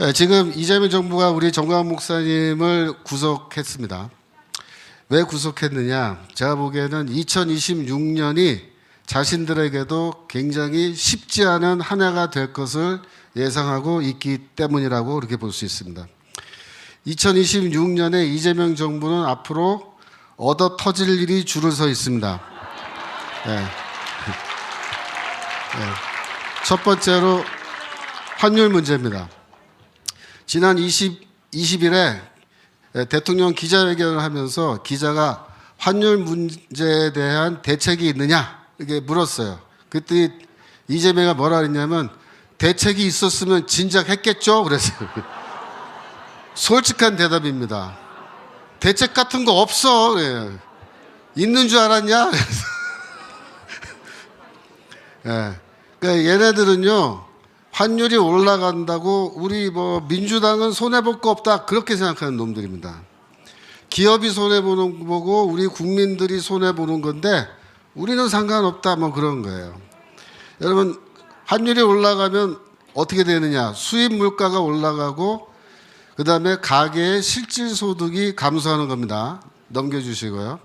네, 지금 이재명 정부가 우리 정광훈 목사님을 구속했습니다. 왜 구속했느냐? 제가 보기에는 2026년이 자신들에게도 굉장히 쉽지 않은 한 해가 될 것을 예상하고 있기 때문이라고 그렇게 볼 수 있습니다. 2026년에 이재명 정부는 앞으로 얻어 터질 일이 줄을 서 있습니다. 네. 네. 첫 번째로 환율 문제입니다. 지난 20, 20일에 대통령 기자회견을 하면서 기자가 환율 문제에 대한 대책이 있느냐 이렇게 물었어요. 그때 이재명이 뭐라 그랬냐면 대책이 있었으면 진작 했겠죠 그랬어요. 솔직한 대답입니다. 대책 같은 거 없어. 그래요. 있는 줄 알았냐? 예. 그러니까 얘네들은요 환율이 올라간다고 우리 뭐 민주당은 손해 볼 거 없다 그렇게 생각하는 놈들입니다. 기업이 손해 보는 거고 우리 국민들이 손해 보는 건데 우리는 상관없다 뭐 그런 거예요. 여러분 환율이 올라가면 어떻게 되느냐? 수입 물가가 올라가고 그 다음에 가계의 실질 소득이 감소하는 겁니다. 넘겨주시고요.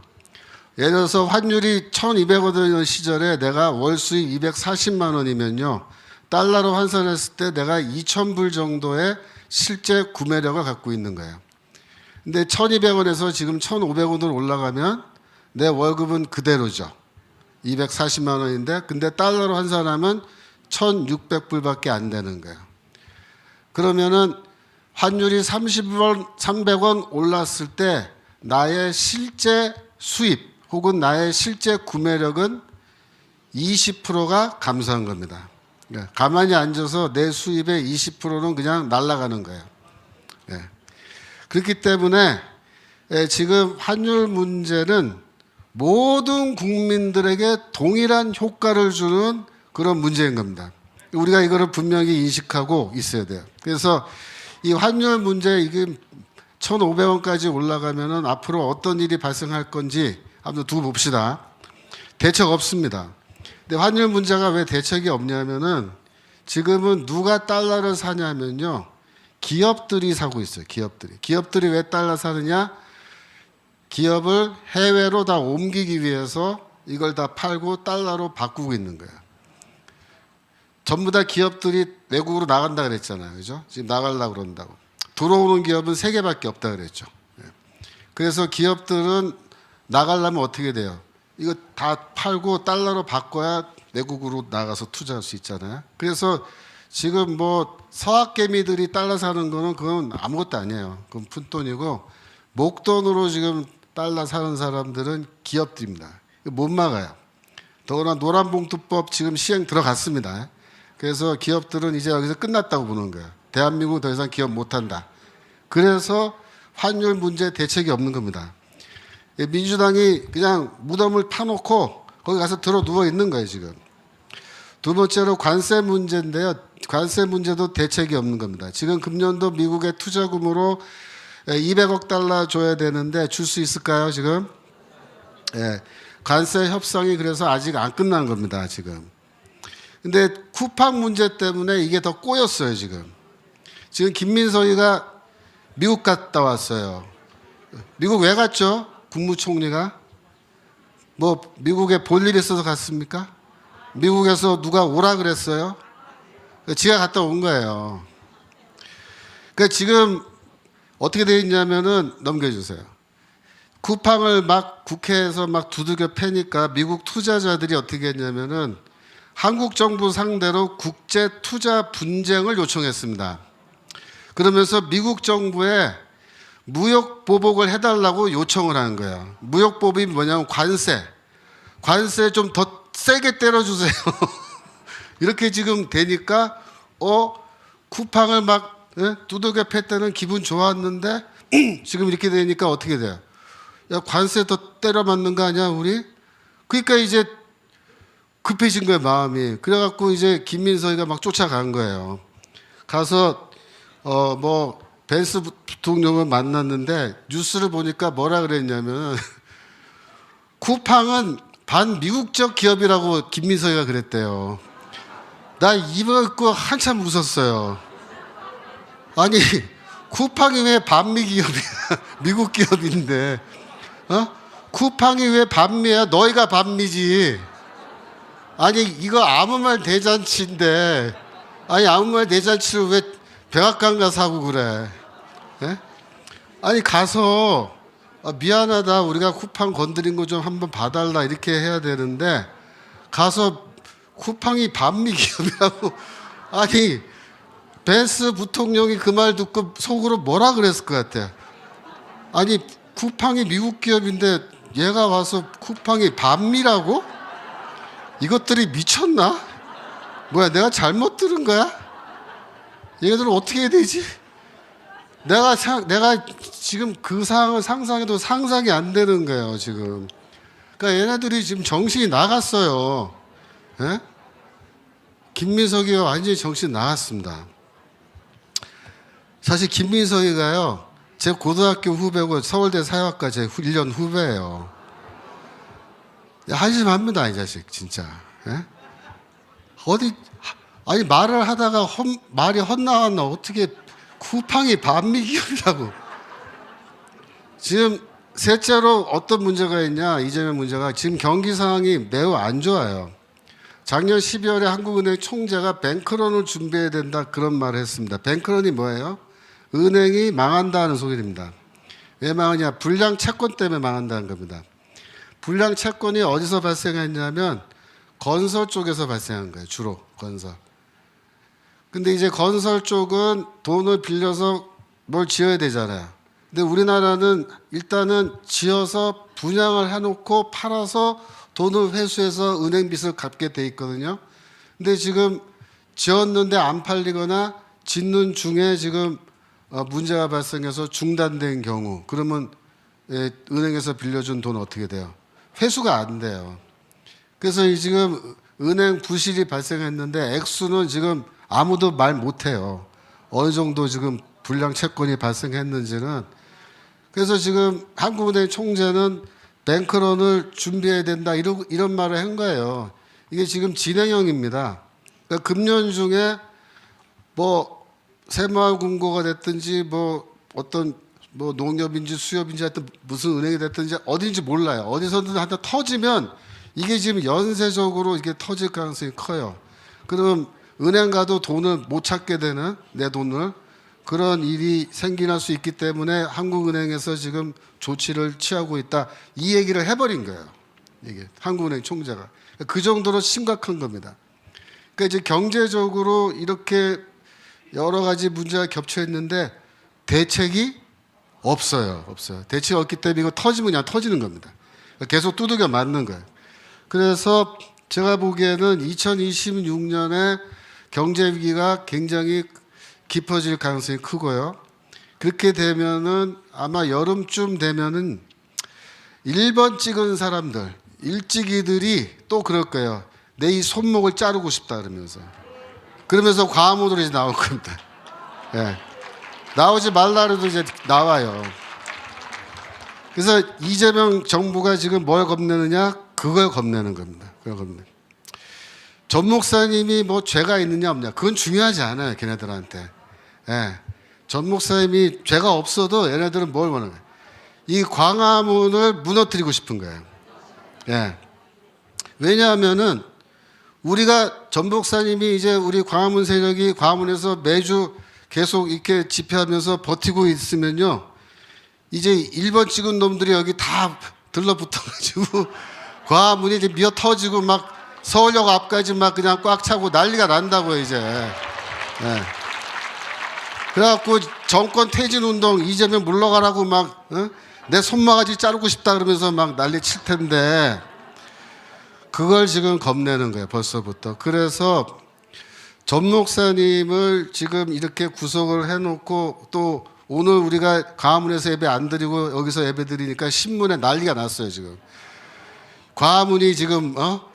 예를 들어서 환율이 1,200원이던 시절에 내가 월 수입 240만 원이면요. 달러로 환산했을 때 내가 2,000불 정도의 실제 구매력을 갖고 있는 거예요. 근데 1,200원에서 지금 1,500원으로 올라가면 내 월급은 그대로죠. 240만 원인데 근데 달러로 환산하면 1,600불밖에 안 되는 거예요. 그러면은 환율이 30원, 300원 올랐을 때 나의 실제 수입 혹은 나의 실제 구매력은 20%가 감소한 겁니다. 예, 가만히 앉아서 내 수입의 20%는 그냥 날아가는 거예요. 예. 그렇기 때문에 예, 지금 환율 문제는 모든 국민들에게 동일한 효과를 주는 그런 문제인 겁니다. 우리가 이거를 분명히 인식하고 있어야 돼요. 그래서 이 환율 문제 이게 1,500원까지 올라가면은 앞으로 어떤 일이 발생할 건지 한번 두고 봅시다. 대책 없습니다. 근데 환율 문제가 왜 대책이 없냐면은 지금은 누가 달러를 사냐면요. 기업들이 사고 있어요. 기업들이. 기업들이 왜 달러 사느냐? 기업을 해외로 다 옮기기 위해서 이걸 다 팔고 달러로 바꾸고 있는 거예요. 전부 다 기업들이 외국으로 나간다 그랬잖아요. 그죠? 지금 나가려고 그런다고. 들어오는 기업은 세 개밖에 없다 그랬죠. 예. 그래서 기업들은 나가려면 어떻게 돼요? 이거 다 팔고 달러로 바꿔야 외국으로 나가서 투자할 수 있잖아요. 그래서 지금 뭐 서학개미들이 달러 사는 거는 그건 아무것도 아니에요. 그건 푼돈이고 목돈으로 지금 달러 사는 사람들은 기업들입니다. 못 막아요. 더구나 노란봉투법 지금 시행 들어갔습니다. 그래서 기업들은 이제 여기서 끝났다고 보는 거예요. 대한민국 더 이상 기업 못한다. 그래서 환율 문제 대책이 없는 겁니다. 민주당이 그냥 무덤을 파놓고 거기 가서 들어 누워 있는 거예요 지금. 두 번째로 관세 문제인데요. 관세 문제도 대책이 없는 겁니다. 지금 금년도 미국의 투자금으로 200억 달러 줘야 되는데 줄 수 있을까요 지금? 예. 관세 협상이 그래서 아직 안 끝난 겁니다 지금. 근데 쿠팡 문제 때문에 이게 더 꼬였어요 지금. 지금 김민석이가 미국 갔다 왔어요. 미국 왜 갔죠? 국무총리가 뭐 미국에 볼일 있어서 갔습니까? 미국에서 누가 오라 그랬어요? 지가 갔다 온 거예요. 그러니까 지금 어떻게 되어 있냐면은 넘겨주세요. 쿠팡을 막 국회에서 막 두들겨 패니까 미국 투자자들이 어떻게 했냐면은 한국 정부 상대로 국제 투자 분쟁을 요청했습니다. 그러면서 미국 정부에 무역 보복을 해달라고 요청을 하는 거예요. 무역 보복이 뭐냐면 관세. 관세 좀 더 세게 때려주세요. 이렇게 지금 되니까 어 쿠팡을 막 예? 두들겨 팼다는 기분 좋았는데 지금 이렇게 되니까 어떻게 돼요? 야 관세 더 때려 맞는 거 아니야 우리? 그러니까 이제 급해진 거예요 마음이. 그래갖고 이제 김민석이가 막 쫓아간 거예요. 가서 어뭐 벤스 부통령을 만났는데 뉴스를 보니까 뭐라 그랬냐면 쿠팡은 반미국적 기업이라고 김민석이가 그랬대요. 나 이거 듣고 한참 웃었어요. 아니 쿠팡이 왜 반미 기업이야? 미국 기업인데, 어? 쿠팡이 왜 반미야? 너희가 반미지. 아니 이거 아무 말 대잔치인데, 아니 아무 말 대잔치를 왜 백악관 가서 하고 그래? 예? 아니 가서 아, 미안하다 우리가 쿠팡 건드린 거 좀 한번 봐달라 이렇게 해야 되는데 가서 쿠팡이 반미 기업이라고 아니 벤스 부통령이 그 말 듣고 속으로 뭐라 그랬을 것 같아. 아니 쿠팡이 미국 기업인데 얘가 와서 쿠팡이 반미라고? 이것들이 미쳤나? 뭐야 내가 잘못 들은 거야? 얘네들은 어떻게 해야 되지? 내가 상, 내가 지금 그 상황을 상상해도 상상이 안 되는 거예요 지금. 그러니까 얘네들이 지금 정신이 나갔어요. 예? 김민석이가 완전히 정신 나갔습니다. 사실 김민석이가요, 제 고등학교 후배고 서울대 사회학과 제 1년 후배예요. 한심합니다, 이 자식, 진짜. 예? 어디, 아니, 말을 하다가 헛, 말이 헛나왔나, 어떻게 쿠팡이 반미 기업이라고. 지금 셋째로 어떤 문제가 있냐, 이재명 문제가 지금 경기 상황이 매우 안 좋아요. 작년 12월에 한국은행 총재가 뱅크론을 준비해야 된다 그런 말을 했습니다. 뱅크론이 뭐예요? 은행이 망한다는 소리입니다. 왜 망하냐? 불량 채권 때문에 망한다는 겁니다. 불량 채권이 어디서 발생했냐면 건설 쪽에서 발생한 거예요. 주로 건설. 근데 이제 건설 쪽은 돈을 빌려서 뭘 지어야 되잖아요. 근데 우리나라는 일단은 지어서 분양을 해놓고 팔아서 돈을 회수해서 은행 빚을 갚게 돼 있거든요. 근데 지금 지었는데 안 팔리거나 짓는 중에 지금 어, 문제가 발생해서 중단된 경우 그러면 예, 은행에서 빌려준 돈 어떻게 돼요? 회수가 안 돼요. 그래서 이 지금 은행 부실이 발생했는데 액수는 지금 아무도 말 못해요. 어느 정도 지금 불량 채권이 발생했는지는 그래서 지금 한국은행 총재는 뱅크런을 준비해야 된다 이런 이런 말을 한 거예요. 이게 지금 진행형입니다. 그러니까 금년 중에 뭐 새마을금고가 됐든지 뭐 어떤 뭐 농협인지 수협인지 하여튼 무슨 은행이 됐든지 어딘지 몰라요. 어디서든 하여튼 터지면 이게 지금 연쇄적으로 이게 터질 가능성이 커요. 그럼 은행 가도 돈을 못 찾게 되는 내 돈을 그런 일이 생기날 수 있기 때문에 한국은행에서 지금 조치를 취하고 있다. 이 얘기를 해버린 거예요. 이게 한국은행 총재가 그 정도로 심각한 겁니다. 그러니까 이제 경제적으로 이렇게 여러 가지 문제가 겹쳐 있는데 대책이 없어요. 없어요. 대책이 없기 때문에 이거 터지면 그냥 터지는 겁니다. 계속 두들겨 맞는 거예요. 그래서 제가 보기에는 2026년에 경제 위기가 굉장히 깊어질 가능성이 크고요. 그렇게 되면은 아마 여름쯤 되면은 1번 찍은 사람들, 일찍이들이 또 그럴 거예요. 내 이 손목을 자르고 싶다 그러면서. 그러면서 과문으로 이제 나올 겁니다. 예. 나오지 말라도 이제 나와요. 그래서 이재명 정부가 지금 뭘 겁내느냐? 그걸 겁내는 겁니다. 그걸 겁내. 전 목사님이 뭐 죄가 있느냐 없냐? 그건 중요하지 않아요. 걔네들한테. 예. 전 목사님이 죄가 없어도 얘네들은 뭘 거예요? 이 광화문을 무너뜨리고 싶은 거예요. 예. 왜냐하면은 우리가 전 목사님이 이제 우리 광화문 세력이 광화문에서 매주 계속 이렇게 집회하면서 버티고 있으면요. 이제 1번 찍은 놈들이 여기 다 들러붙어가지고 광화문이 이제 미어 터지고 막 서울역 앞까지 막 그냥 꽉 차고 난리가 난다고요, 이제. 예. 그래갖고 정권 퇴진 운동 이재명 물러가라고 막, 어? 내 손모가지 자르고 싶다 그러면서 막 난리 칠 텐데 그걸 지금 겁내는 거예요, 벌써부터. 그래서 전 목사님을 지금 이렇게 구속을 해놓고 또 오늘 우리가 가문에서 예배 안 드리고 여기서 예배 드리니까 신문에 난리가 났어요, 지금. 과문이 지금, 어?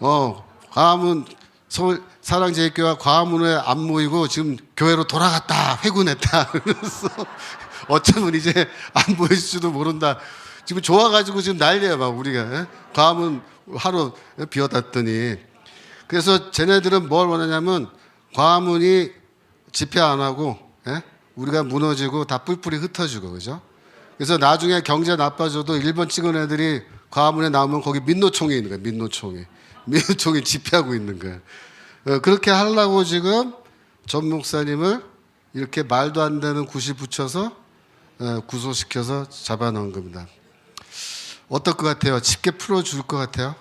어, 과문 서울 사랑제일교회가 과문에 안 모이고 지금 교회로 돌아갔다, 회군했다. 그래서 어쩌면 이제 안 보일지도 모른다. 지금 좋아가지고 지금 난리야, 막 우리가. 예? 과문 하루 비워놨더니. 그래서 쟤네들은 뭘 원하냐면 과문이 집회 안 하고, 예? 우리가 무너지고 다 뿔뿔이 흩어지고 그죠? 그래서 나중에 경제 나빠져도 1번 찍은 애들이 과문에 나오면 거기 민노총이 있는 거예요. 민노총이. 민노총이 집회하고 있는 거예요. 어, 그렇게 하려고 지금 전 목사님을 이렇게 말도 안 되는 굿이 붙여서 어, 구속시켜서 잡아놓은 겁니다. 어떨 것 같아요? 쉽게 풀어줄 것 같아요?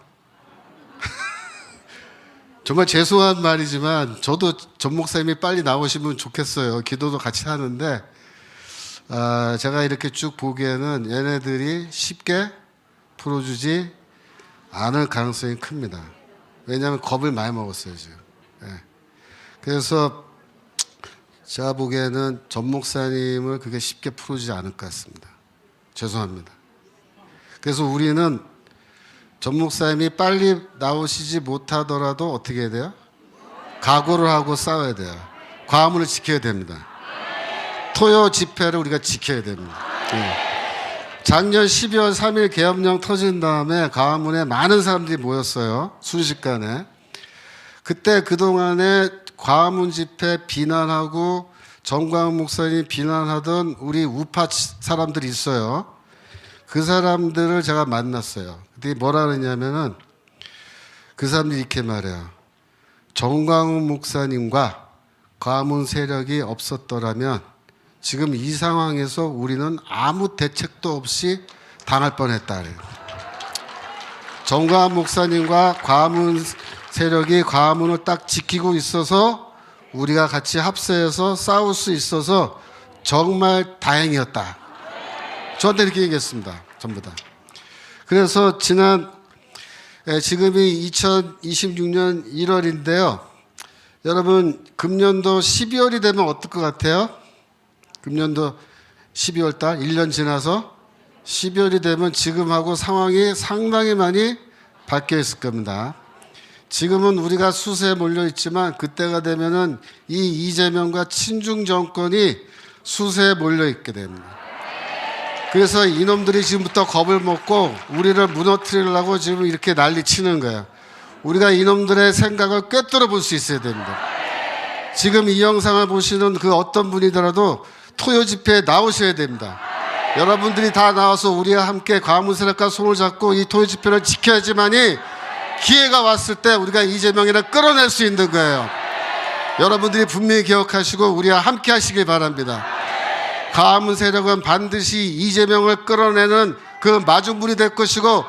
정말 죄송한 말이지만 저도 전 목사님이 빨리 나오시면 좋겠어요. 기도도 같이 하는데 아, 제가 이렇게 쭉 보기에는 얘네들이 쉽게 풀어주지 않을 가능성이 큽니다. 왜냐하면 겁을 많이 먹었어요 지금. 예. 그래서 제가 보기에는 전 목사님을 그게 쉽게 풀어주지 않을 것 같습니다. 죄송합니다. 그래서 우리는 전 목사님이 빨리 나오시지 못하더라도 어떻게 해야 돼요? 각오를 하고 싸워야 돼요. 과문을 지켜야 됩니다. 토요 집회를 우리가 지켜야 됩니다. 예. 작년 12월 3일 계엄령 터진 다음에 가문에 많은 사람들이 모였어요. 순식간에. 그때 그동안에 과문 집회 비난하고 정광훈 목사님 비난하던 우리 우파 사람들이 있어요. 그 사람들을 제가 만났어요. 근데 뭐라 그러냐면은 그 사람들이 이렇게 말해요. 정광훈 목사님과 과문 세력이 없었더라면 지금 이 상황에서 우리는 아무 대책도 없이 당할 뻔했다. 정광훈 목사님과 과문 세력이 과문을 딱 지키고 있어서 우리가 같이 합세해서 싸울 수 있어서 정말 다행이었다. 저한테 이렇게 얘기했습니다. 전부 다. 그래서 지난 에, 지금이 2026년 1월인데요. 여러분 금년도 12월이 되면 어떨 것 같아요? 금년도 12월 달 1년 지나서 12월이 되면 지금하고 상황이 상당히 많이 바뀌어 있을 겁니다. 지금은 우리가 수세에 몰려 있지만 그때가 되면은 이 이재명과 친중 정권이 수세에 몰려 있게 됩니다. 그래서 이놈들이 지금부터 겁을 먹고 우리를 무너뜨리려고 지금 이렇게 난리 치는 거예요. 우리가 이놈들의 생각을 꿰뚫어 볼 수 있어야 됩니다. 지금 이 영상을 보시는 그 어떤 분이더라도 토요 집회에 나오셔야 됩니다. 여러분들이 다 나와서 우리와 함께 과문세력과 손을 잡고 이 토요 집회를 지켜야지만이 기회가 왔을 때 우리가 이재명이를 끌어낼 수 있는 거예요. 여러분들이 분명히 기억하시고 우리와 함께 하시길 바랍니다. 가문 세력은 반드시 이재명을 끌어내는 그 마중물이 될 것이고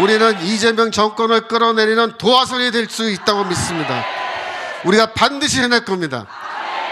우리는 이재명 정권을 끌어내리는 도화선이 될 수 있다고 믿습니다. 우리가 반드시 해낼 겁니다.